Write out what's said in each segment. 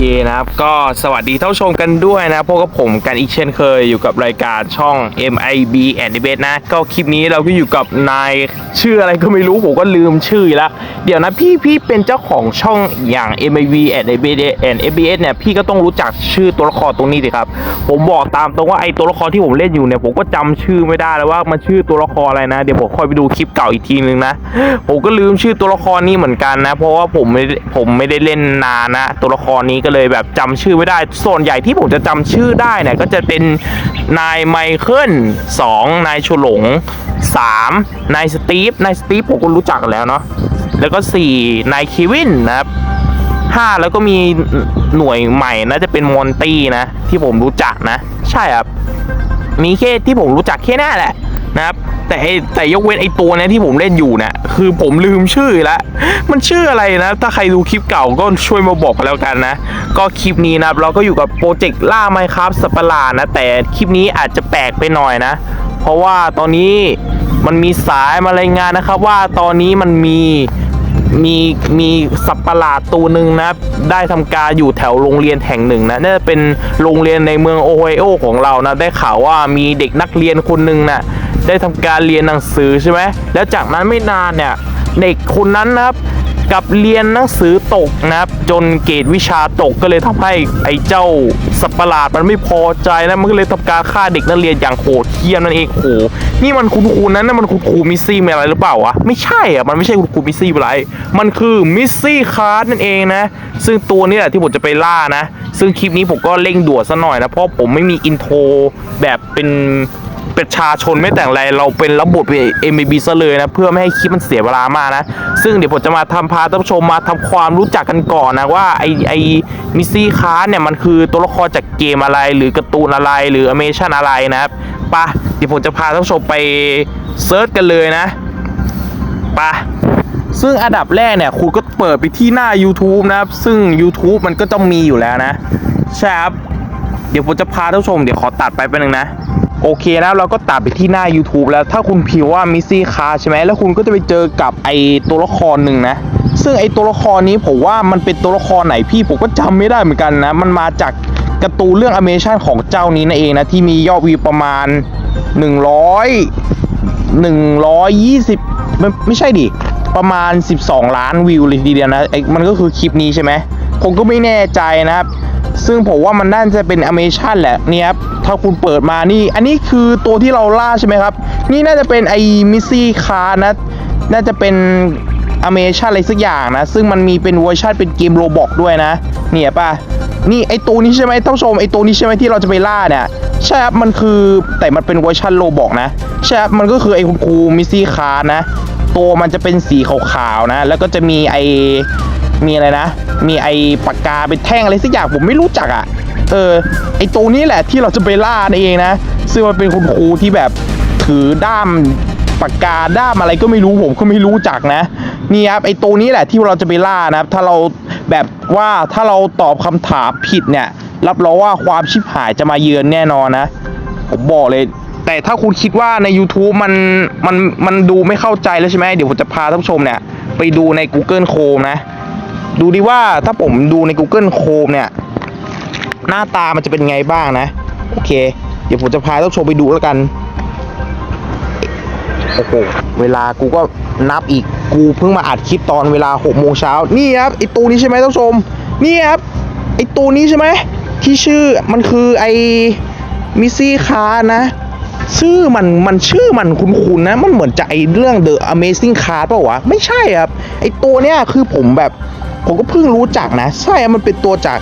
คนะครับ ก็สวัสดีท่านชมกันด้วยนะพบกับผมกันอีกเช่นเคยอยู่กับรายการช่อง MIB and Debate นะ ก็คลิปนี้เราก็อยู่กับนายชื่ออะไรก็ไม่รู้ ผมก็ลืมชื่อแล้วเดี๋ยวนะพี่พี่เป็นเจ้าของช่องอย่าง MIB and Debate and SBS เนี่ยพี่ก็ต้องรู้จักชื่อตัวละครตรงนี้สิครับ ผมบอกตามตรงว่าไอ้ตัวละครที่ผมเล่นอยู่เนี่ยผมก็จำชื่อไม่ได้แล้วว่ามันชื่อตัวละครอะไรนะเดี๋ยวผมค่อยไปดูคลิปเก่าอีกทีนึงนะผมก็ลืมชื่อตัวละครนี้เหมือนกันนะ เพราะว่าผมไม่ผมไม่ได้เล่นนานนะ ตัวละครนี้ก็เลยแบบจำชื่อไม่ได้ ส่วนใหญ่ที่ผมจะจำชื่อได้เนี่ยก็จะเป็นนายไมเคิลสองนายฉลงสามนายสตีฟนายสตีฟผมก็รู้จักแล้วเนาะแล้วก็สี่นายเควินนะครับห้าแล้วก็มีหน่วยใหม่น่าจะเป็นมอนตี้นะ ที่ผมรู้จักนะ ใช่ครับมีแค่ที่ผมรู้จักแค่นั้นแหละ นะครับ แต่ไอแต่ยกเว้นไอตัวนี้ที่ผมเล่นอยู่นี่ยคือผมลืมชื่อล้วมันชื่ออะไรนะ ถ้าใครดูคลิปเก่าก็ช่วยมาบอกกันแล้วกันนะ ก็คลิปนี้นะครับ เราก็อยู่กับโปรเจกต์ล่าไมครับสปาร์นะ แต่คลิปนี้อาจจะแปลกไปหน่อยนะ เพราะว่าตอนนี้มันมีสายมารายงานนะครับ ว่าตอนนี้มันมีมีมีสัตว์ประหลาดตัวหนึ่งนะได้ทำการอยู่แถวโรงเรียนแห่งหนึ่งนะน่าจะเป็นโรงเรียนในเมืองโอไฮโอของเรานะได้ข่าวว่ามีเด็กนักเรียนคนหนึ่งนะ ได้ทำการเรียนหนังสือใช่ไหมแล้วจากนั้นไม่นานเนี่ยเด็กคนนั้นนะครับกับเรียนหนังสือตกนะครับจนเกรดวิชาตกก็เลยทำให้ไอ้เจ้าสัตว์ปะหลาดมันไม่พอใจนะมันก็เลยทำการฆ่าเด็กนักเรียนอย่างโหดเหี้ยมนั่นเองโหนี่มันคุณครูนั้นนะมันคุณครูมิสซี่มีอะไรหรือเปล่าวะไม่ใช่อะมันไม่ใช่คุณครูมิสซี่อะไรมันคือมิสซี่คาร์ดนั่นเองนะ ซึ่งตัวนี้แหละที่ผมจะไปล่านะ ซึ่งคลิปนี้ผมก็เร่งด่วนซะหน่อยนะเพราะผมไม่มีอินโทรแบบเป็น ประชาชนไม่แต่งอะไรเราเป็นระบบเอ็มบีซะเลยนะ เพื่อไม่ให้คลิปมันเสียเวลามากนะ ซึ่งเดี๋ยวผมจะมาทำพาท่านผู้ชมมาทำความรู้จักกันก่อนนะว่าไอไอมิซี่คาร์เนี่ยมันคือตัวละครจากเกมอะไร หรือการ์ตูนอะไรหรืออเมชันอะไรนะครับปะเดี๋ยวผมจะพาท่านผู้ชมไปเซิร์ชกันเลยนะปะซึ่งอันดับแรกเนี่ยคุณก็เปิดไปที่หน้า YouTube นะครับ ซึ่ง YouTube มันก็ต้องมีอยู่แล้วนะใช่ครับเดี๋ยวผมจะพาท่านผู้ชมเดี๋ยวขอตัดไปแป๊บนึงนะ โอเคนะเราก็ตัดไปที่หน้า YouTube แล้วถ้าคุณพิมพ์ว่ามิซี่คาใช่ไหมแล้วคุณก็จะไปเจอกับไอตัวละครหนึ่งนะ ซึ่งไอตัวละครนี้ผมว่ามันเป็นตัวละครไหนพี่ผมก็จำไม่ได้เหมือนกันนะ มันมาจากการ์ตูนเรื่องอเมชันของเจ้านี้นั่นเองนะ ที่มียอดวิวประมาณ 100 120 ไม่ไม่ใช่ดิประมาณ 12 ล้านวิวเลยทีเดียวนะไอ้มันก็คือคลิปนี้ใช่ไหมผมก็ไม่แน่ใจนะครับ ซึ่งผมว่ามันน่าจะเป็นอเมชันแหละเนี่ยครับถ้าคุณเปิดมานี่ อันนี้คือตัวที่เราล่าใช่ไหมครับ นี่น่าจะเป็นไอ้มิสซี่คาร์นะ น่าจะเป็นอเมชันอะไรสักอย่างนะ ซึ่งมันมีเป็นเวอร์ชันเป็นเกมโรบอกด้วยนะ เนี่ยป่ะ นี่ไอตัวนี้ใช่ไหมท่านผู้ชมไอตัวนี้ใช่ไหมที่เราจะไปล่าเนี่ยใช่ครับมันคือแต่มันเป็นเวอร์ชันโรบอกนะใช่ครับมันก็คือไอคุณครูมิสซี่คาร์นะ ตัวมันจะเป็นสีขาวๆนะ แล้วก็จะมีไอ มีอะไรนะ มีไอปากกาเป็นแท่งอะไรสักอย่างผมไม่รู้จักอะ่ะ เออ ไอตัวนี้แหละที่เราจะไปล่านั่นเองนะ ซึ่งมันเป็นคุณครูที่แบบถือด้ามปากกาด้ามอะไรก็ไม่รู้ผมก็ไม่รู้จักนะ นี่ครับไอตัวนี้แหละที่เราจะไปล่านะครับ ถ้าเราแบบว่าถ้าเราตอบคำถามผิดเนี่ย รับรองว่าความชิบหายจะมาเยือนแน่นอนนะ ผมบอกเลย แต่ถ้าคุณคิดว่าใน YouTube มันมันมันดูไม่เข้าใจแล้วใช่ไหมเดี๋ยวผมจะพาท่านผู้ชมเนี่ย ไปดูใน Google Chrome นะ ดูดิว่าถ้าผมดูใน Google Chrome เนี่ย หน้าตามันจะเป็นไงบ้างนะ โอเค เดี๋ยวผมจะพาท่านชมไปดูแล้วกัน โอ้โห เวลากูก็นับอีก กูเพิ่งมาอัดคลิปตอนเวลา6โมงเช้า นี่ครับไอตัวนี้ใช่ไหมท่านชม นี่ครับไอตัวนี้ใช่ไหม ที่ชื่อมันคือไอมิซี่คาร์นะ ชื่อมันมันชื่อมันคุ้นๆนะ มันเหมือนจะไอเรื่อง The Amazing Car เปล่าวะ ไม่ใช่ครับ ไอตัวเนี้ยคือผมแบบ ผมก็เพิ่งรู้จักนะ ใช่อะมันเป็นตัวจาก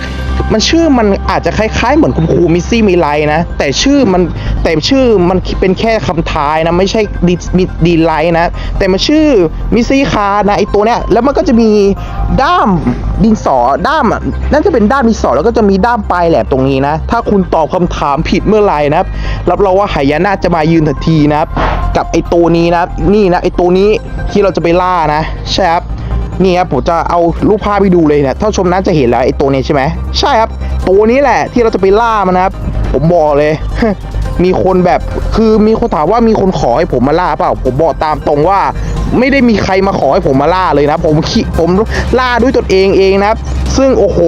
มันชื่อมันอาจจะคล้ายๆ เหมือนคุณครูมิซี่มิไลนะ แต่ชื่อมันแต่ชื่อมันเป็นแค่คำท้ายนะ ไม่ใช่ดีดีไลนะ แต่มันชื่อมิซี่คาร์นะไอตัวเนี้ย แล้วมันก็จะมีด้ามดินสอด้ามอะน่าจะเป็นด้ามดินสอแล้วก็จะมีด้ามปลายแหลมตรงนี้นะ ถ้าคุณตอบคำถามผิดเมื่อไหร่นะครับรับรองว่าหายนะจะมายืนทันทีนะครับ กับไอตัวนี้นะ นี่นะไอตัวนี้ที่เราจะไปล่านะ ใช่ครับ นี่ครับผมจะเอารูปภาพไปดูเลยนี่ยท่านชมน่าจะเห็นแล้วไอ้ตัวนี้ใช่ไหมใช่ครับตัวนี้แหละที่เราจะไปล่ามันนะครับ ผมบอกเลย มีคนแบบคือมีคนถามว่ามีคนขอให้ผมมาล่าเปล่า ผมบอกตามตรงว่า ไม่ได้มีใครมาขอให้ผมมาล่าเลยนะผมคิผมล่าด้วยตนเองเองนะครับ ซึ่งโอ้โห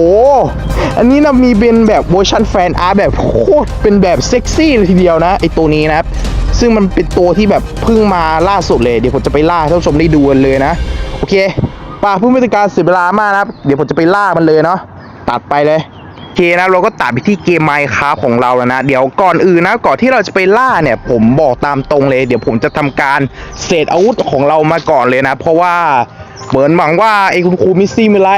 อันนี้นะมีเป็นแบบเวอร์ชันแฟนอาร์ตแบบโคตรเป็นแบบเซ็กซี่เลยทีเดียวนะไอตัวนี้นะครับซึ่งมันเป็นตัวที่แบบเพิ่งมาล่าสุดเลยเดี๋ยวผมจะไปล่าท่านผู้ชมได้ดูกันเลยนะ โอเค ป่าเพื่อไม่เป็นการเสียเวลามากนะครับ เดี๋ยวผมจะไปล่ามันเลยเนาะตัดไปเลยโอเคนะเราก็ตัดไปที่เกมไมค์ค a f t ของเราแล้วนะ เดี๋ยวก่อนอื่นนะก่อนที่เราจะไปล่าเนี่ย ผมบอกตามตรงเลย เดี๋ยวผมจะทำการเศษอาวุธของเรามาก่อนเลยนะ เพราะว่าเหมือนหวังว่าไอ้คุณครูมิซี่มิไล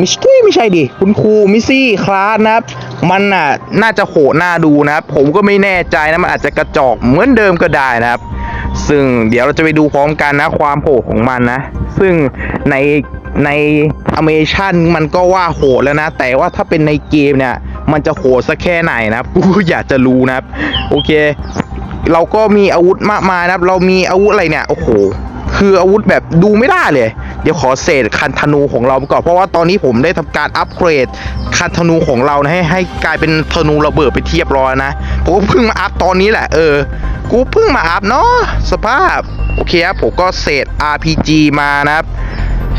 มิสตุ้ยไม่ใช่ดิคุณครูมิซี่คลาสนะครับ มันน่ะน่าจะโหดหน่าดูนะครับผมก็ไม่แน่ใจนะมันอาจจะกระจอกเหมือนเดิมก็ได้นะครับ ซึ่งเดี๋ยวเราจะไปดูพร้อมกันนะความโหดของมันนะ ซึ่งในในอเมชันมันก็ว่าโหดแล้วนะ แต่ว่าถ้าเป็นในเกมเนี่ย มันจะโหดสักแค่ไหนนะกูอยากจะรู้นะโอเค เราก็มีอาวุธมากมายนะเรามีอาวุธอะไรเนี่ย โอ้โห คืออาวุธแบบดูไม่ได้เลย เดี๋ยวขอเศษคันธนูของเราไปก่อนเพราะว่าตอนนี้ผมได้ทำการอัปเกรดคันธนูของเรานะให้ให้กลายเป็นธนูระเบิดไปเทียบร้อยนะผมเพิ่งมาอัพตอนนี้แหละเออ กูเพิ่งมาอัพเนาะสภาพ โอเคครับผมก็เศษ RPG มานะครับ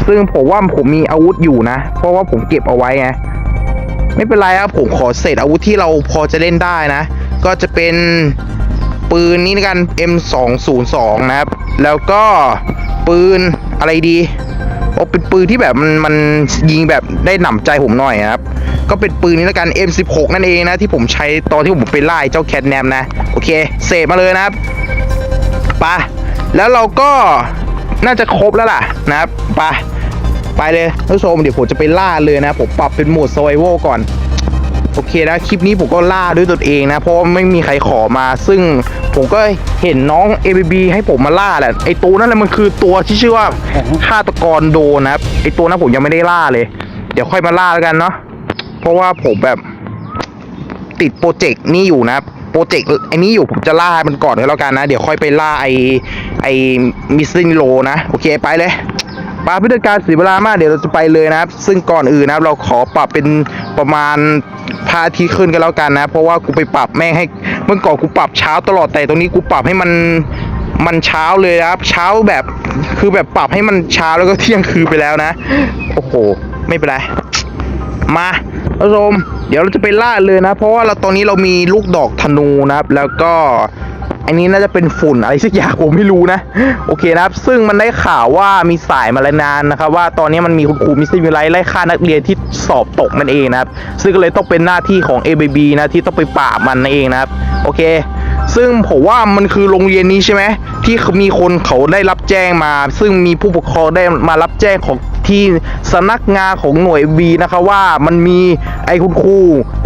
ซึ่งผมว่าผมมีอาวุธอยู่นะ เพราะว่าผมเก็บเอาไว้ไงไม่เป็นไรครับผมขอเศษอาวุธที่เราพอจะเล่นได้นะ ก็จะเป็น ปืนนี้กัน M202 นะครับ แล้วก็ปืนอะไรดีโอ้เป็นปืนที่แบบมันมันยิงแบบได้หนำใจผมหน่อยนะครับ ก็เป็นปืนนี้แล้วกัน M16 นั่นเองนะ ที่ผมใช้ตอนที่ผมไปไล่เจ้าแคทแนมนะ โอเค เสพมาเลยนะครับไปะแล้วเราก็น่าจะครบแล้วล่ะนะครับไปะไปเลยท่านผู้ชมเดี๋ยวผมจะไปล่าเลยนะ ผมปรับเป็นโหมด survival ก่อน โอเคนะคลิปนี้ผมก็ล่าด้วยตนเองนะ เพราะไม่มีใครขอมา ซึ่งผมก็เห็นน้อง ABB ให้ผมมาล่าแหละไอตัวนั่นแหละมันคือตัวที่ชื่อว่าฆาตกรโดนะครับไอตัวนั้นผมยังไม่ได้ล่าเลย เดี๋ยวค่อยมาล่าแล้วกันเนาะเพราะว่าผมแบบติดโปรเจกต์นี้อยู่นะโปรเจกต์ไอ้นี้อยู่ผมจะล่ามันก่อนก็แล้วกันนะ เดี๋ยวค่อยไปล่าไอไอมิสซิ n โลนะ โอเคไปเลย ปาพิธีการสีเวลามากเดี๋ยวเราจะไปเลยนะครับ ซึ่งก่อนอื่นนะครับเราขอปรับเป็นประมาณพาทิตย์ขึ้นกันแล้วกันนะ เพราะว่ากูไปปรับแม่งให้เมื่อก่อนกูปรับเช้าตลอดแต่ตรงนี้กูปรับให้มันมันเช้าเลยนะครับ เช้าแบบคือแบบปรับให้มันเช้าแล้วก็เที่ยงคืนไปแล้วนะ โอ้โห ไม่เป็นไร มาท่านผู้ชมเดี๋ยวเราจะไปล่าเลยนะ เพราะว่าเราตอนนี้เรามีลูกดอกธนูนะครับ แล้วก็ อันนี้น่าจะเป็นฝุ่นอะไรสักอย่างผมไม่รู้นะ โอเคนะครับ ซึ่งมันได้ข่าวว่ามีสายมาแล้วนานนะครับ ว่าตอนนี้มันมีคุณครูมิสซิวิไลไล่ฆ่านักเรียนที่สอบตกนั่นเองนะครับ ซึ่งก็เลยต้องเป็นหน้าที่ของ ABB นะที่ต้องไปปราบมันนั่นเองนะครับ โอเค ซึ่งผมว่ามันคือโรงเรียนนี้ใช่ไหมที่มีคนเขาได้รับแจ้งมา ซึ่งมีผู้ปกครองได้มารับแจ้งของที่สนักงานของหน่วยบีนะคะว่ามันมีไอ้คุณครู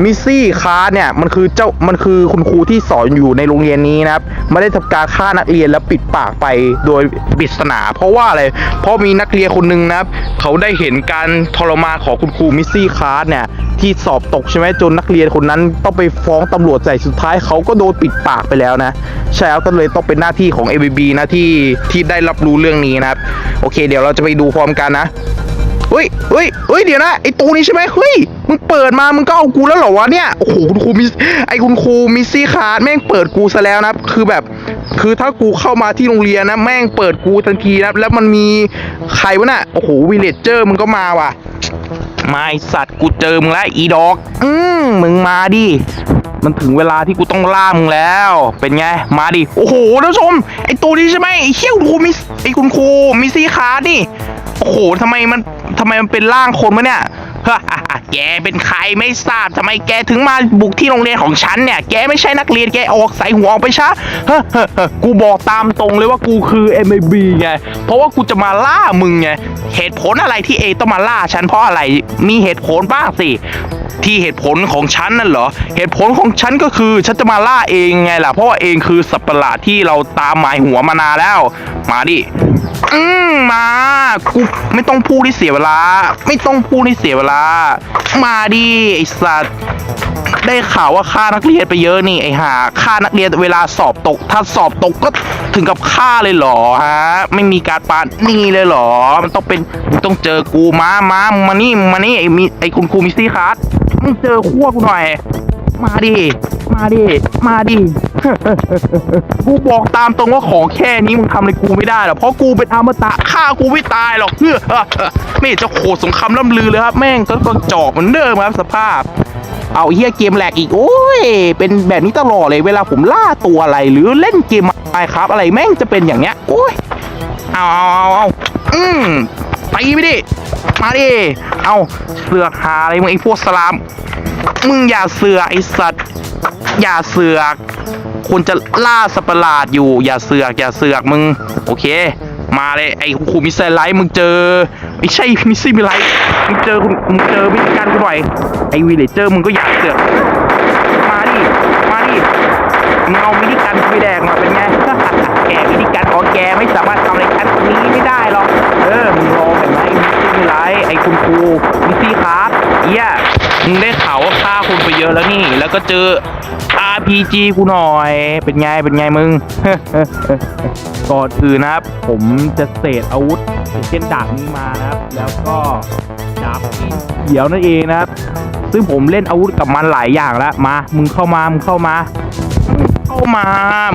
มิสซี่คาร์เนี่ยมันคือเจ้ามันคือคุณครูที่สอนอยู่ในโรงเรียนนี้นะครับไม่ได้ทำการฆ่านักเรียนแล้วปิดปากไปโดยปริศนา เพราะว่าอะไรเพราะมีนักเรียนคนหนึ่งนะครับเขาได้เห็นการทรมานของคุณครูมิสซี่คาร์เนี่ยที่สอบตกใช่ไหมจนนักเรียนคนนั้นต้องไปฟ้องตำรวจใส่สุดท้ายเขาก็โดนปิดปากไปแล้วนะใช่แล้วก็เลยต้องเป็นหน้าที่ของ ABB นะที่ที่ได้รับรู้เรื่องนี้นะครับ โอเค เดี๋ยวเราจะไปดูพร้อมกันนะเฮ้ยเฮ้ยเฮ้ยเดี๋ยวนะไอตัวนี้ใช่ไหมเฮ้ยมึงเปิดมามึงก็เอากูแล้วเหรอวะเนี่ยโอ้โหคุณครูมิสไอคุณครูมิซี่คาร์ดแม่งเปิดกูซะแล้วนะคือแบบ คือถ้ากูเข้ามาที่โรงเรียนนะแม่งเปิดกูทันทีนะแล้วมันมีใครวะน่ะโอ้โหวิลเลจเจอร์มึงก็มาว่ะมาไอสัตว์กูเจอมึงแล้วอีดอก อืมมึงมาดิมันถึงเวลาที่กูต้องล่ามึงแล้ว เป็นไง มาดิ โอ้โหท่านผู้ชม ไอตัวนี้ใช่ไหมไอเขี้ยวครูมิสไอคุณครูมิซี่คาร์ดนี่ โอ้โหทำไมมันทำไมมันเป็นร่างคนวะเนี่ยฮะแกเป็นใครไม่ทราบทำไมแกถึงมาบุกที่โรงเรียนของฉันเนี่ย แกไม่ใช่นักเรียนแกออกใส่หัวออกไปชะฮ้อเฮ้อเฮ้อกูบอกตามตรงเลยว่ากูคือ MAB ไง เพราะว่ากูจะมาล่ามึงไง เหตุผลอะไรที่เอต้องมาล่าฉันเพราะอะไร มีเหตุผลบ้างสิ ที่เหตุผลของฉันนั่นเหรอ เหตุผลของฉันก็คือฉันจะมาล่าเองไงล่ะ เพราะว่าเองคือสัตว์ประหลาดที่เราตามหมายหัวมานานแล้ว มาดิ อืมมากูไม่ต้องพูดที่เสียเวลา ไม่ต้องพูดที่เสียเวลา มาดิไอสัตว์ ได้ข่าวว่าฆ่านักเรียนไปเยอะนี่ไอห่าฆ่านักเรียนเวลาสอบตก ถ้าสอบตกก็ถึงกับฆ่าเลยเหรอฮะ ไม่มีการปานนี่เลยเหรอ มันต้องเป็นมึงต้องเจอกูมามามึงมานี่มึงมานี่ไอมีไอคุณครูมิสซี่คัสมึงเจอขั้วกูหน่อย มาดิมาดิมาดิกูบอกตามตรงว่าของแค่นี้มึงทำอะไรกูไม่ได้หรอกเพราะกูเป็นอมตะฆ่ากูไม่ตายหรอกเฮ้อไม่เห็นจะโคตรสงครามล่ำลือเลยครับ แม่งก็ก็จอกเหมือนเดิมครับสภาพ เอาเฮียเกมแหลกอีกโอ้ย เป็นแบบนี้ตลอดเลยเวลาผมล่าตัวอะไรหรือเล่นเกมอะไรครับอะไรแม่งจะเป็นอย่างเนี้ยโอ้ยเอาเอาเอาเอาอืมตีไปดิมาดิเอาเสือกหาอะไรมึงไอ้พวกสลาม มึงอย่าเสือกไอ้สัตว์อย่าเสือกคุณจะล่าสัประหลาดอยู่ อย่าเสือกอย่าเสือกมึง โอเค มาเลยไอ้คูมิสไซไลท์มึงเจอไม่ใช่มิสซิมิไลท์มึงเจอคุณมึงเจอวิธีการกูหน่อยไอ้วีเลเจอร์มึงก็อย่าเสือกมาดิมาดิมึงเอาวิธีการไปแดกมาเป็นไงแกวิธีการของแกไม่สามารถทำอะไรฉันนี้ไม่ได้หรอกเออมึงลองเห็นไหมมิสซิมิไลท์ไอ้คุณครูมิสซี่ครับเอี้ยมึงได้ข่าว คุณไปเยอะแล้วนี่ แล้วก็เจอ RPG กูหน่อย เป็นไง เป็นไงมึง ก่อนอื่นนะครับ ผมจะเศษอาวุธเช่นดาบนี้มานะครับ แล้วก็ดาบเขียวนั่นเองนะครับ ซึ่งผมเล่นอาวุธกับมันหลายอย่างแล้ว มา มึงเข้ามา มึงเข้ามามึงเข้ามา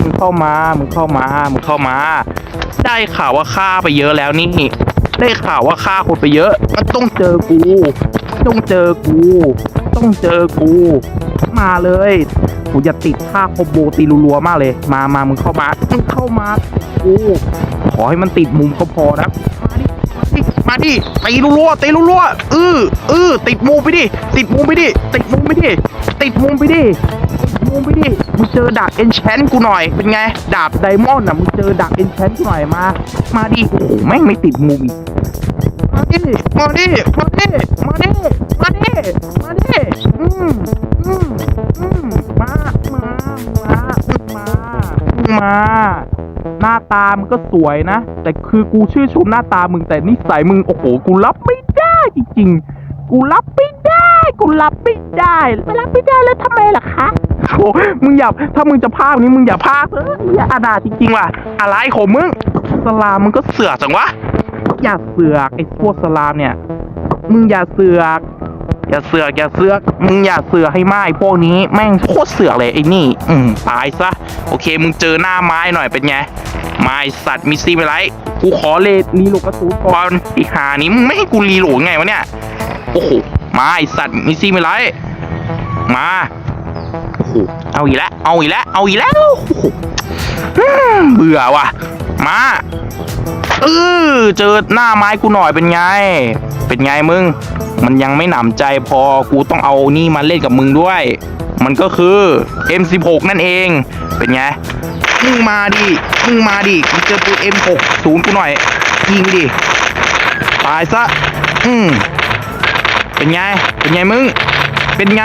มึงเข้ามา มึงเข้ามา มึงเข้ามา ได้ข่าวว่าฆ่าไปเยอะแล้วนี่ ได้ข่าวว่าฆ่าคนไปเยอะ มันต้องเจอกู ต้องเจอกู ต้องเจอกู มาเลยกูจะติดท่าคอมโบตีรัวๆมากเลย มามามึงเข้ามามึงเข้ามากูขอให้มันติดมุมก็พอนะมาดิมาดิตีรัวๆตีรัวๆเออเออติดมุมไปดิติดมุมไปดิติดมุมไปดิติดมุมไปดิมุมไปดิมึงเจอดาบเอนแชนกูหน่อยเป็นไงดาบไดมอนด์อะมึงเจอดาบเอนแชนกูหน่อยมา มาดิโอ้โหแม่งไม่ติดมุมอีกมาดิมาดิมาดิมาดิมาดิ อืมอืมอืมมา มา มา มา มา หน้าตามึงก็สวยนะ แต่คือกูชื่อชมหน้าตามึงแต่นิสัยมึงโอ้โห กูรับไม่ได้จริงๆ กูรับไม่ได้ กูรับไม่ได้ไม่รับไม่ได้แล้วทำไมล่ะคะโอ้มึงอย่า ถ้ามึงจะพากนี้มึงอย่าพากเอออย่าอาดาจริงๆว่ะ อะไรของมึง สลามมึงก็เสือกจังวะ อย่าเสือกไอ้พวกสลามเนี่ย มึงอย่าเสือก อย่าเสือกอย่าเสือกมึงอย่าเสือกให้ไอ้พวกนี้แม่งโคตรเสือกเลยไอ้นี่ อืมตายซะโอเคมึงเจอหน้าไม้หน่อยเป็นไงไม้สัตว์มีซีไม่ไรกูขอเลรีโหลดกระสุนก่อนไอีหานี้มึงไม่ให้กูรีโหลดไงวะเนี่ยโอ้โหไมาไอสัตว์มีซีไม่ไรมาโอ้โหเอาอีกแล้วเอาอีกแล้วเอาอีกแล้วหอืมเบื่อว่ะมา เออเจอหน้าไม้กูหน่อยเป็นไง เป็นไงมึง มันยังไม่หนำใจพอกูต้องเอานี่มาเล่นกับมึงด้วย มันก็คือ M16 นั่นเอง เป็นไงมึงมาดิมึงมาดิมึงเจอปืน M60 กูหน่อยยิงดิตายซะ อืมเป็นไง เป็นไงมึง เป็นไง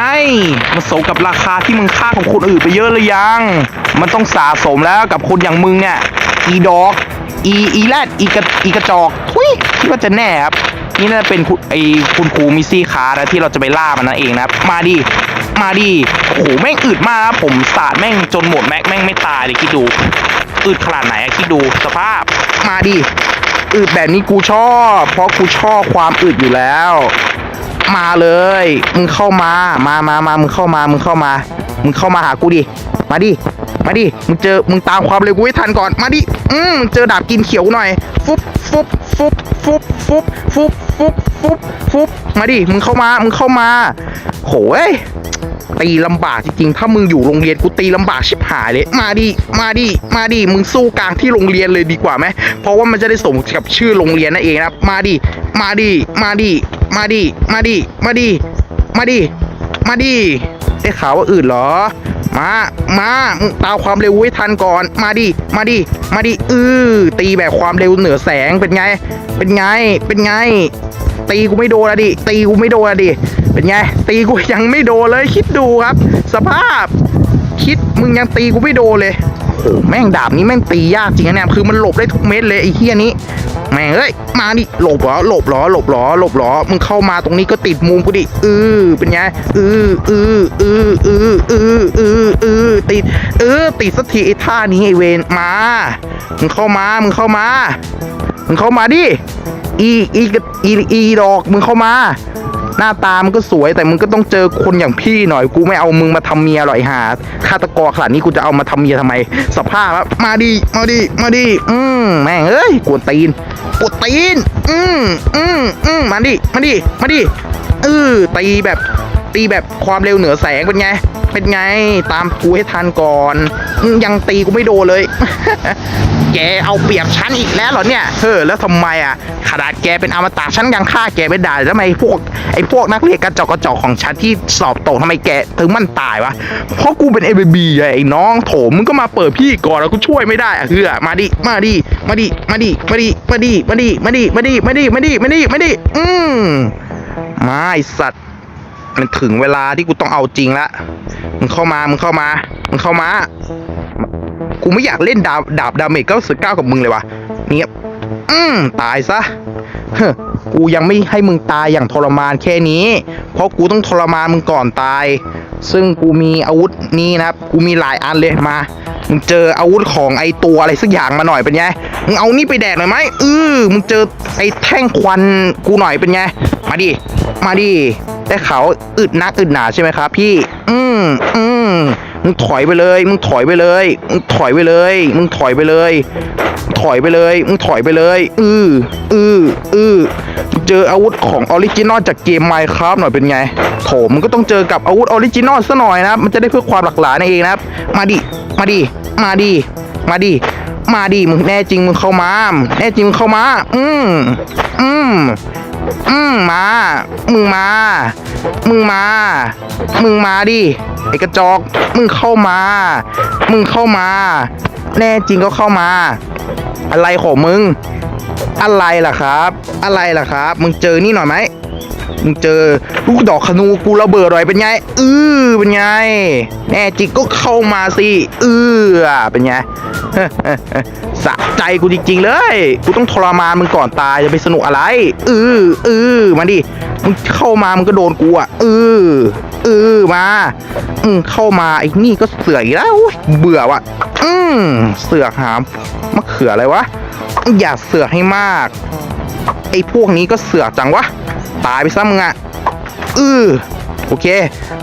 มันสมกับราคาที่มึงค่าของคนอื่นไปเยอะหรือยัง มันต้องสะสมแล้วกับคนอย่างมึงเนี่ย อีดอก อีอีแรดอีกระอีกระจอกทุยคิดว่าจะแน่ครับนี่น่าจะเป็นไอคุณครูมิซี่คาร์นะที่เราจะไปล่ามันนั่นเองนะครับมาดิมาดิโอ้โหแม่งอึดมากครับผมสาดแม่งจนหมดแม็กแม่งไม่ตายเลยคิดดูอึดขนาดไหนอะคิดดูสภาพมาดิอึดแบบนี้กูชอบ เพราะกูชอบความอึดอยู่แล้ว มาเลย มึงเข้ามามามามามึงเข้ามามึงเข้ามา มึงเข้ามาหากูดิมาดิ มาดิ มึงเจอ มึงตามความเร็วกูให้ทันก่อน มาดิ อืมเจอดาบกินเขียวหน่อย ฟุบฟุบฟุบฟุบฟุบฟุบฟุบฟุบฟุบมาดิ มึงเข้ามา มึงเข้ามา โหยตีลำบากจริงๆ ถ้ามึงอยู่โรงเรียนกูตีลำบากชิบหายเลย มาดิ มาดิ มาดิ มึงสู้กลางที่โรงเรียนเลยดีกว่าไหม เพราะว่ามันจะได้สมกับชื่อโรงเรียนนั่นเองนะ มาดิ มาดิ มาดิ มาดิ มาดิ มาดิ มาดิ มาดิ ได้ข่าวว่าอื่นเหรอ มา มาตามความเร็วไว้ทันก่อน มาดิ มาดิ มาดิ อือตีแบบความเร็วเหนือแสง เป็นไง เป็นไง เป็นไง ตีกูไม่โดนอะดิ ตีกูไม่โดนอะดิ เป็นไง ตีกูยังไม่โดนเลย คิดดูครับ สภาพ คิดมึงยังตีกูไม่โดนเลยโอ้โหแม่งดาบนี้แม่งตียากจริงนะเนี่ย คือมันหลบได้ทุกเม็ดเลยไอ้เฮี้ยนี้ แม่งเอ้ยมาดิหลบเหรอหลบเหรอหลบเหรอหลบเหรอมึงเข้ามาตรงนี้ก็ติดมุมกูดิเออเป็นไงเออเออเออเออเออเออืออติดเออติดสักทีไอ้ท่านี้ไอ้เวนมา มึงเข้ามามึงเข้ามา มึงเข้ามาดิอีอีอีอีดอกมึงเข้ามา หน้าตามันก็สวยแต่มึงก็ต้องเจอคนอย่างพี่หน่อยกูไม่เอามึงมาทำเมียหรอกไอ้ห่าฆาตกรขนาดนี้กูจะเอามาทำเมียทำไม สภาพมาดิมาดิมาดิอืมแม่งเอ้ยกวนตีนกวนตีน อืมอืมอืมมาดิมาดิมาดิเออตีแบบ ตีแบบความเร็วเหนือแสงเป็นไง เป็นไงตามกูให้ทันก่อน ยังตีกูไม่โดนเลย แกเอาเปรียบฉันอีกแล้วเหรอเนี่ยเฮ้อแล้วทำไมอะขนาดแกเป็นอมตะฉันยังฆ่าแกไม่ได้แล้วทำไมพวกไอ้พวกนักเรียนกระจอกกระจอกของฉันที่สอบตกทำไมแกถึงมันตายวะเพราะกูเป็นเอบีไอ้น้องโถมึงก็มาเปิดพี่ก่อนแล้วกูช่วยไม่ได้อะเฮือมาดิมาดิมาดิมาดิมาดิมาดิมาดิมาดิมาดิมาดิมาดิมาดิมาดิอืมไมาไอสัตว์ มันถึงเวลาที่กูต้องเอาจริงละมึงเข้ามา มึงเข้ามา มึงเข้ามา กูไม่อยากเล่นดาบดาบดาเมจเก้าสิบเก้ากับมึงเลยวะเนี่ยอืมตายซะเฮ้กูยังไม่ให้มึงตายอย่างทรมานแค่นี้ เพราะกูต้องทรมานมึงก่อนตาย ซึ่งกูมีอาวุธนี้นะครับ กูมีหลายอันเลยมา มึงเจออาวุธของไอตัวอะไรสักอย่างมาหน่อยเป็นไง มึงเอานี่ไปแดกหน่อยไหมเออมึงเจอไอแท่งควันกูหน่อยเป็นไง มาดิ มาดิ ได้เขาอึดนักอึดหนาใช่ไหมครับพี่ อืมอืมมึงถอยไปเลย มึงถอยไปเลย มึงถอยไปเลย มึงถอยไปเลย ถอยไปเลย มึงถอยไปเลย อืออืออือเจออาวุธของออริจินอลจากเกมไมค์ครับหน่อยเป็นไง โถมึงก็ต้องเจอกับอาวุธออริจินอลซะหน่อยนะครับมันจะได้เพื่อความหลากหลายนั่นเองนะครับ มาดิ มาดิ มาดิ มาดิ มาดิ มึงแน่จริงมึงเข้ามา แน่จริงมึงเข้ามา อืมอืม อืมมา มึงมา มึงมา มึงมาดิไอ้กระจอก มึงเข้ามา มึงเข้ามา แน่จริงก็เข้ามา อะไรของมึง อะไรล่ะครับ อะไรล่ะครับ มึงเจอนี่หน่อยไหม มึงเจอลูกดอกขนูกูระเบิดหน่อยเป็นไงอือเป็นไง แน่จริงก็เข้ามาสิอือเป็นไงสะใจกูจริงๆเลย กูต้องทรมานมึงก่อนตายจะไปสนุกอะไร อืออือมาดิ มึงเข้ามามึงก็โดนกูอะ อืออือมา อืมเข้ามาไอ้นี่ก็เสือกอีกแล้วเบื่อว่ะ อืมเสือกหามมะเขืออะไรวะ อย่าเสือกให้มาก ไอ้พวกนี้ก็เสือกจังวะ ตายไปซะมึงอะอือโอเค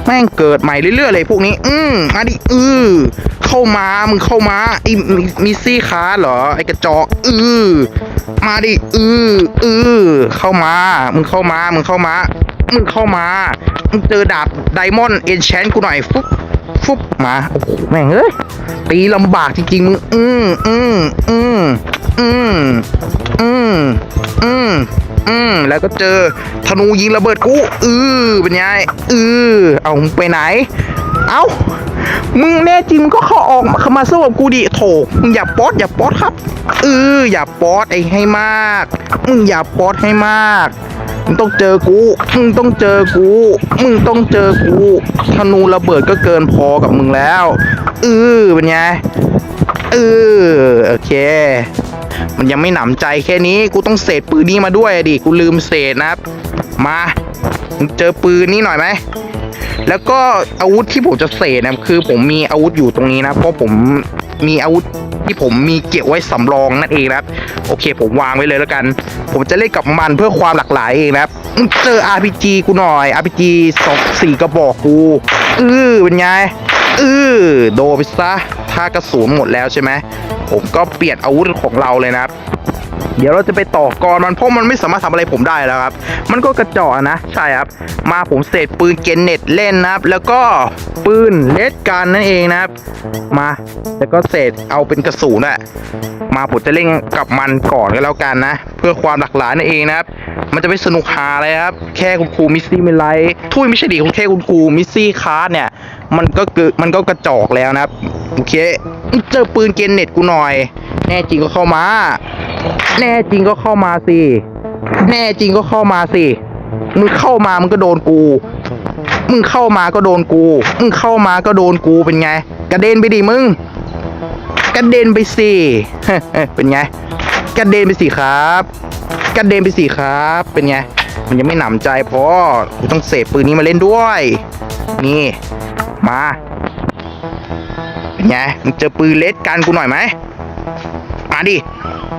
แม่งเกิดใหม่เรื่อยๆเลยพวกนี้ อืมมาดิอือเข้ามามึงเข้ามาไอ้มิมิซี่คาร์เหรอไอ้กระจอกอือมาดิอืออือเข้ามา มึงเข้ามามึงเข้ามามึงเข้ามามึงเจอดาบไดมอนด์เอนแชนกูหน่อยฟุ๊บฟุ๊บมาโอ้โหแม่งเอ้ยตีลำบากจริงๆมึงอืมอืมอืม อืมอืมอืมอืมแล้วก็เจอธนูยิงระเบิดกูอือเป็นไงอือเอาไปไหน เอามึงแน่จริงมึงก็เข้าออกเข้ามาสู้กับกูดิโถมึงอย่าป๊อดอย่าป๊อดครับเอออย่าป๊อดไอ้ให้มากมึงอย่าป๊อดให้มากมึงต้องเจอกูมึงต้องเจอกูมึงต้องเจอกูธนูระเบิดก็เกินพอกับมึงแล้วเออเป็นไงเออโอเค มันยังไม่หนำใจแค่นี้กูต้องเศษปืนนี้มาด้วยดิกูลืมเศษนะครับ มาเจอปืนนี้หน่อยไหมแล้วก็อาวุธที่ผมจะเศษนะคือผมมีอาวุธอยู่ตรงนี้นะ เพราะผมมีอาวุธที่ผมมีเก็บไว้สำรองนั่นเองนะครับโอเค ผมวางไว้เลยแล้วกัน ผมจะเล่นกับมันเพื่อความหลากหลายเองนะครับเจอ RPG กูหน่อย RPG สองสี่กระบอกกูอือเป็นไงอือโดไปซะถ้ากระสุนหมดแล้วใช่ไหม ผมก็เปลี่ยนอาวุธของเราเลยนะครับ เดี๋ยวเราจะไปต่อกรมันเพราะมันไม่สามารถทำอะไรผมได้แล้วครับ มันก็กระจอกนะ ใช่ครับ มาผมเศษปืนเกนเน็ตเล่นนะครับ แล้วก็ปืนเลดการนั่นเองนะครับ มาแล้วก็เศษเอาเป็นกระสุนอะมาผมจะเล่นกับมันก่อนก็แล้วกันนะ เพื่อความหลากหลายนั่นเองนะครับมันจะไม่สนุกหาอะไรครับ แค่คุณครูมิสซี่มิไลท์ทุยไม่ใช่ดิแค่คุณครูมิสซี่คาร์ดเนี่ย มันก็เกิดมันก็กระจอกแล้วนะครับ โอเค เจอปืนเกนเน็ตกูหน่อย แน่จริงก็เข้ามา แน่จริงก็เข้ามาสิ แน่จริงก็เข้ามาสิ มึงเข้ามามึงก็โดนกู มึงเข้ามาก็โดนกู มึงเข้ามาก็โดนกูเป็นไง กระเด็นไปดิมึง กระเด็นไปสิ เป็นไง กระเด็นไปสิครับ กระเด็นไปสิครับ เป็นไง มันยังไม่หนำใจพอกูต้องเสพปืนนี้มาเล่นด้วย นี่ มา ไงมึงเจอปืนเลสกันกูหน่อยไหมมาดิ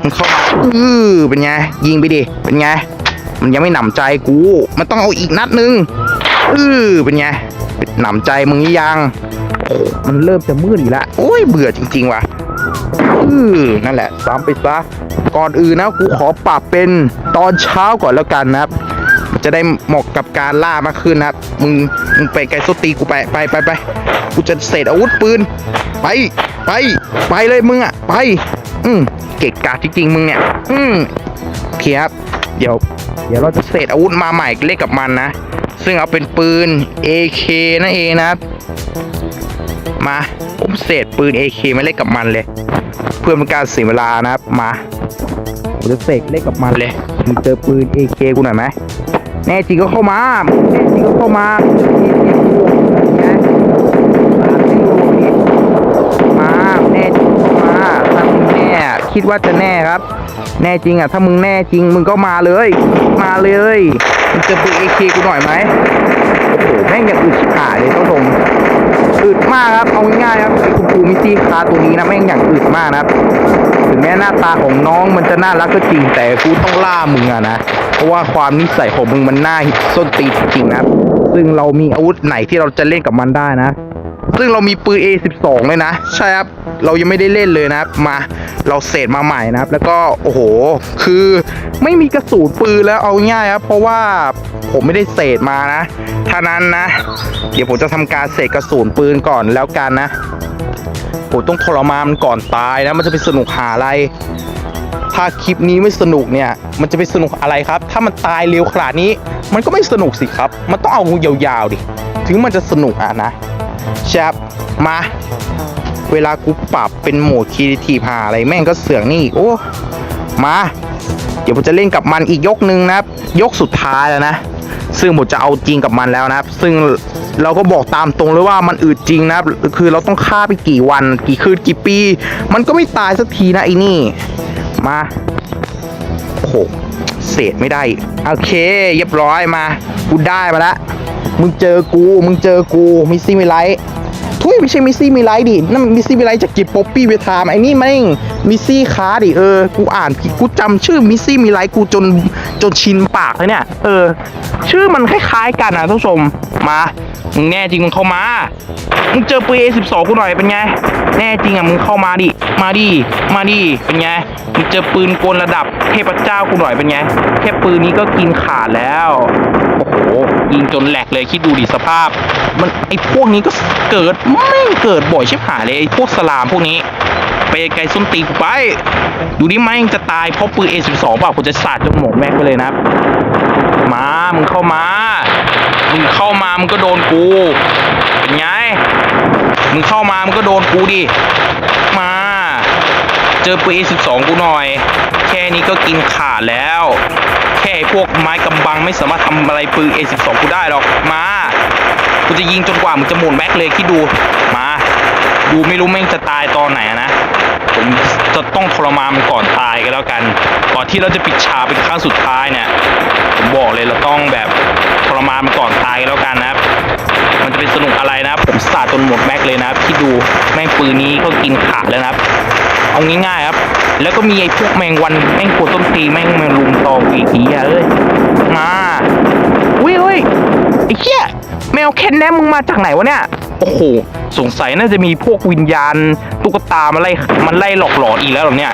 มึงเข้ามาอือเป็นไงยิงไปดิเป็นไงมันยังไม่หนำใจกูมันต้องเอาอีกนัดหนึงอือเป็นไงหนำใจมึงยังมันเริ่มจะมืดอีกแล้วโอ้ยเบื่อจริง ๆ ว่ะอือนั่นแหละซ้ำไปซะก่อนอื่นนะกูขอปรับเป็นตอนเช้าก่อนแล้วกันนะครับ จะได้เหมาะกับการล่ามากขึ้นนะครับมึงมึงไปไกลสตีกูไปไปไปไปกูจะเสร็จอาวุธปืน ไปไปไปเลยมึงอะไป อืมเก่งกาจจริงๆมึงเนี่ย อืมโอเคครับเดี๋ยว เดี๋ยวเราจะเสร็จอาวุธมาใหม่เล่นกับมันนะซึ่งเอาเป็นปืน AK นั่นเองนะครับ มา ผมเสร็จปืน AK มาเล่นกับมันเลย เพื่อเป็นการเสียเวลานะครับ มาผมจะเสกเล่นกับมันเลยมึงเจอปืน AK กูหน่อยไหมแน่จริงก็เข้ามาแน่จริงก็เข้ามามาแน่จริงมาถ้ามึงแน่คิดว่าจะแน่ครับ แน่จริงอะ ถ้ามึงแน่จริงมึงก็มาเลย มาเลยมึงเจอปืน AK กูหน่อยไหมโอ้โหแม่งอย่างอึดชิบหาเลยต้องชม อึดมากครับเอาง่ายๆครับคุณปูมิซี่คาตัวนี้นะแม่งอย่างอึดมากนะครับ ถึงแม้หน้าตาของน้องมันจะน่ารักก็จริงแต่กูต้องล่ามึงอะนะเพราะว่าความนิสัยของมึงมันน่าส้นตีนจริงนะครับ ซึ่งเรามีอาวุธไหนที่เราจะเล่นกับมันได้นะ ซึ่งเรามีปืน A12 เลยนะ ใช่ครับ เรายังไม่ได้เล่นเลยนะครับ มาเราเสร็จมาใหม่นะครับ แล้วก็โอ้โห คือไม่มีกระสุนปืนแล้วเอาง่ายครับ เพราะว่าผมไม่ได้เศษมานะท่านั้นนะ เดี๋ยวผมจะทำการเสกกระสุนปืนก่อนแล้วกันนะผมต้องทรมานมันก่อนตายนะ มันจะไปสนุกหาอะไร ถ้าคลิปนี้ไม่สนุกเนี่ย มันจะไปสนุกอะไรครับ ถ้ามันตายเร็วขนาดนี้ มันก็ไม่สนุกสิครับ มันต้องเอายาวๆดิ ถึงมันจะสนุกอะนะแชปมา เวลากูปรับเป็นโหมดคีรีทีหาอะไรแม่งก็เสือกนี่อีกโอ้มา เดี๋ยวผมจะเล่นกับมันอีกยกหนึ่งนะครับ ยกสุดท้ายแล้วนะ ซึ่งผมจะเอาจริงกับมันแล้วนะครับ ซึ่งเราก็บอกตามตรงเลยว่ามันอืดจริงนะครับ คือเราต้องฆ่าไปกี่วัน กี่คืนกี่ปี มันก็ไม่ตายสักทีนะไอ้นี่ มาโอ้โหเศษไม่ได้ โอเคเรียบร้อยมา กูได้มาล้วมึงเจอกู มึงเจอกูมิสซี่มิไลท์ ทุยไม่ใช่มิซี่มิไลท์ดินั่นมันมิซี่มิไลท์จากกิบป๊อปปี้เวทามไอ้นี่แม่งมิซี่คาดิเออกูอ่านกูจำชื่อมิซี่มิไลท์กูจนจนชินปากเลยเนี่ย เออ ชื่อมันคล้ายๆกันนะท่านผู้ชมมามึงแน่จริงมึงเข้ามามึงเจอปืน A12 กูหน่อยเป็นไง แน่จริงอะมึงเข้ามาดิมาดิมาดิเป็นไงมึงเจอปืนกลระดับเทพเจ้ากูหน่อยเป็นไงแค่ปืนนี้ก็กินขาดแล้ว ยิงจนแหลกเลยคิดดูดิสภาพ มันไอ้พวกนี้ก็เกิดไม่เกิดบ่อยชิบหายเลยไอ้พวกสลามพวกนี้ ไปไกลส้นตีนกูไป ดูดิแม่งจะตายเพราะปืน A12 เปล่ากูจะสาดจนหมดแม็กไปเลยนะมามึงเข้ามามึงเข้ามามึงก็โดนกูเป็นไงมึงเข้ามามึงก็โดนกูดิมาเจอปืน A12 กูหน่อย แค่นี้ก็กินขาดแล้ว แค่พวกไม้กำบังไม่สามารถทำอะไรปืน A12 กูได้หรอกมากูจะยิงจนกว่ามึงจะหมดแม็กเลยคิดดูมา ดูไม่รู้แม่งจะตายตอนไหนนะผมจะต้องทรมานมันก่อนตายกันแล้วกัน ก่อนที่เราจะปิดฉากเป็นครั้งสุดท้ายเนี่ยผมบอกเลยเราต้องแบบทรมานมันก่อนตายกันแล้วกันนะครับ มันจะเป็นสนุกอะไรนะผมสาดจนหมดแม็กเลยนะครับที่ดูแม่งปืนนี้ก็กินขาดแล้วนะเอาง่ายๆครับ แล้วก็มีไอ้พวกแมงวันแมงกดต้นตีแม่งมาลุมตอมอีกทีอะเอ้ยมาอุ้ยเฮ้ยไอ้เหี้ยแมวแคนแนมมึงมาจากไหนวะเนี่ยโอ้โหสงสัยน่าจะมีพวกวิญญาณตุ๊กตามาไล่มันไล่หลอกหลอนอีกแล้วเหรอเนี่ย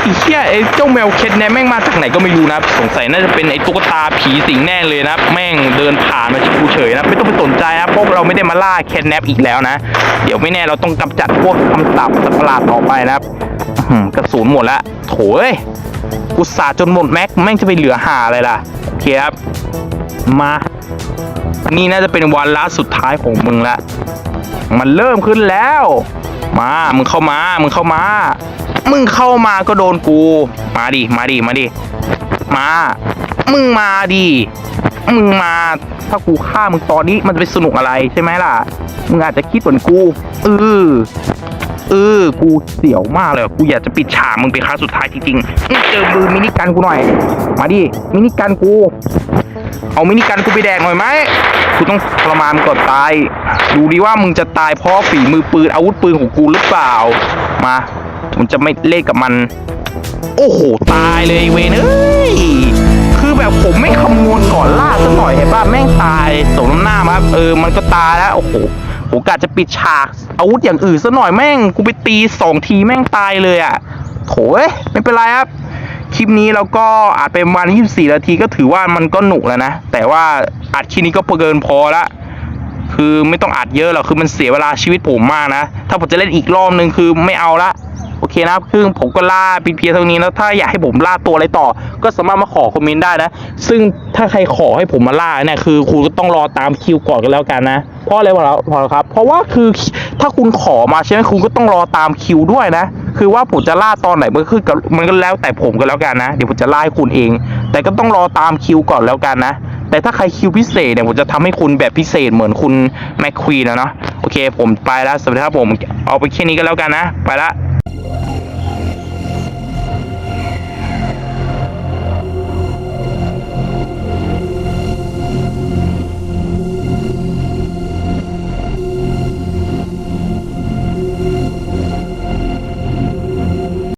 ไอ้เหี้ยไอ้เจ้าแมวเคนแนมแม่งมาจากไหนก็ไม่รู้นะครับสงสัยน่าจะเป็นไอ้ตุ๊กตาผีสิงแน่เลยนะแม่งเดินผ่านมาชิวเฉยนะไม่ต้องไปสนใจนะครับพวกเราไม่ได้มาล่าเคนแนปอีกแล้วนะ เดี๋ยวไม่แน่เราต้องกำจัดพวกคำสาปสัตว์ประหลาดต่อไปนะครับ กระสุนหมดล้วโถเอ้ยกูสาดจนหมดแม็กแม่งจะไปเหลือหาอะไรล่ะโอเคครับ มา นี่น่าจะเป็นวันลาสุดท้ายของมึงละมันเริ่มขึ้นแล้ว มา มึงเข้ามา มึงเข้ามา มึงเข้ามาก็โดนกู มาดิ มาดิ มาดิ มา มึงมาดิ มึงมา ถ้ากูฆ่ามึงตอนนี้มันจะไปสนุกอะไรใช่ไหมล่ะ มึงอาจจะคิดเหมือนกูเออ เออ กูเสียวมากเลยกูอยากจะปิดฉากมึงเป็นครั้งสุดท้ายจริงๆมึงเจอมือมินิกันกูหน่อย มาดิมินิกันกู เอามินิกันกูไปแดกหน่อยไหมกูต้องทรมานก่อนตาย ดูดิว่ามึงจะตายเพราะฝีมือปืนอาวุธปืนของกูหรือเปล่า มาผมจะไม่เล่นกับมัน โอ้โหตายเลยเวเอ้ยคือแบบผมไม่คำนวณก่อนล่าสักหน่อยเห็นป่ะแม่งตายสมน้ำหน้ามาครับเออมันก็ตายแล้วโอ้โห โอกาสจะปิดฉากอาวุธอย่างอื่นซะหน่อยแม่ง กูไปตีสองทีแม่งตายเลยอะโถเอ้ยไม่เป็นไรครับ คลิปนี้เราก็อาจเปประมาณ24นาทีก็ถือว่ามันก็หนุกแล้วนะ แต่ว่าอัดคลิปนี้ก็เกินพอละคือไม่ต้องอัดเยอะหรอกคือมันเสียเวลาชีวิตผมมากนะ ถ้าผมจะเล่นอีกรอบนึงคือไม่เอาละ โอเคนะครับคือผมก็ล่าปีเพียเท่านี้แล้วถ้าอยากให้ผมล่าตัวอะไรต่อ ก็สามารถมาขอคอมเมนต์ได้นะ ซึ่งถ้าใครขอให้ผมมาล่าเนี่ยคือ คุณก็ต้องรอตามคิวก่อนกันแล้วกันนะเพราะอะไรวะแล้วพอแล้วครับ เพราะว่าคือถ้าคุณขอมาใช่ไหมคุณก็ต้องรอตามคิวด้วยนะ คือว่าผมจะล่าตอนไหนมันก็คือกับมันก็แล้วแต่ผมก็แล้วกันนะ เดี๋ยวผมจะล่าให้คุณเอง แต่ก็ต้องรอตามคิวก่อนแล้วกันนะ แต่ถ้าใครคิวพิเศษเนี่ยผมจะทำให้คุณแบบพิเศษเหมือนคุณแมคควีนนะเนาะ โอเค ผมไปแล้วสวัสดีครับผม เอาไปแค่นี้ก็แล้วกันนะ ไปละ